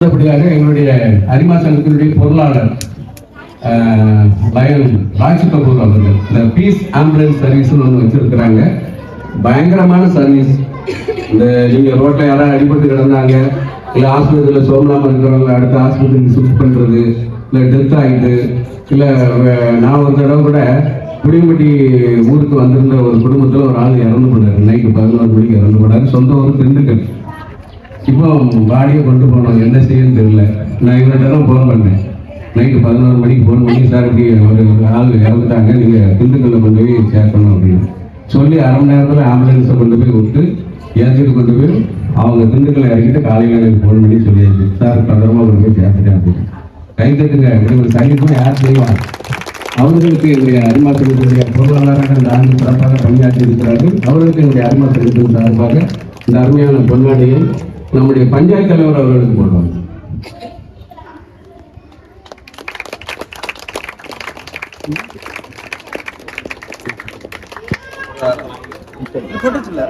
அடுத்தபடியாக எங்களுடைய அரிமா சங்கத்தினுடைய பொருளாளர் பயன் ராஜ் கபூர் அவர்கள் இந்த பீஸ் ஆம்புலன்ஸ் சர்வீஸ்னு ஒன்று வச்சிருக்கிறாங்க. பயங்கரமான சர்வீஸ் இந்த நீங்க ரோட்டில் யாராவது அடிபட்டு கிடந்தாங்க இல்லை ஆஸ்பத்திரியில் சோமலாம இருக்கிறவங்க அடுத்த ஆஸ்பத்திரிக்கு ஷிஃப்ட் பண்ணுறது இல்லை டெத் ஆகிட்டு இல்லை நான் ஒரு தடவை கூட புளியம்பட்டி ஊருக்கு வந்திருந்த ஒரு குடும்பத்தில் ஒரு ஆள் இறந்து போனார். நைட்டு பதினோரு மணிக்கு இறந்து போனார். சொந்த ஊர் திண்டுக்கல். இப்போ பாடியை கொண்டு போனோம் என்ன செய்யன்னு தெரியல. நான் இவர்கிட்ட தான் ஃபோன் பண்ணேன். நைட்டு பதினோரு மணிக்கு ஃபோன் பண்ணி சார் இப்படி ஒரு ஆள் இறந்துட்டாங்க. நீங்கள் திண்டுக்கல்ல கொண்டு போய் சேர்க்கணும் அப்படின்னு சொல்லி அரை மணி நேரத்தில் ஆம்புலன்ஸை கொண்டு போய் விட்டு ஏற்றிட்டு கொண்டு போய் அவங்க திண்டுக்கல்ல இறங்கிட்டு காலையில் எனக்கு ஃபோன் பண்ணி சொல்லியாச்சு. சார் பத்திரமா கொண்டு போய் சேர்த்துட்டேன் அப்படின்னு. கை தட்டுங்க. இப்படி ஒரு சைனிக்கும் யார் செய்வார் அவர்களுக்கு என்னுடைய அரிமா சங்கத்தினுடைய பொருளாளராக இந்த ஆண்டு சிறப்பாக பணியாற்றி இருக்கிறார்கள். அவர்களுக்கு என்னுடைய அரிமா சங்கத்தின் சார்பாக இந்த அருமையான பொன்னாடியை நம்முடைய பஞ்சாயத்து தலைவர் அவர்களுக்கு போடுவாங்க போட்டுச்சுல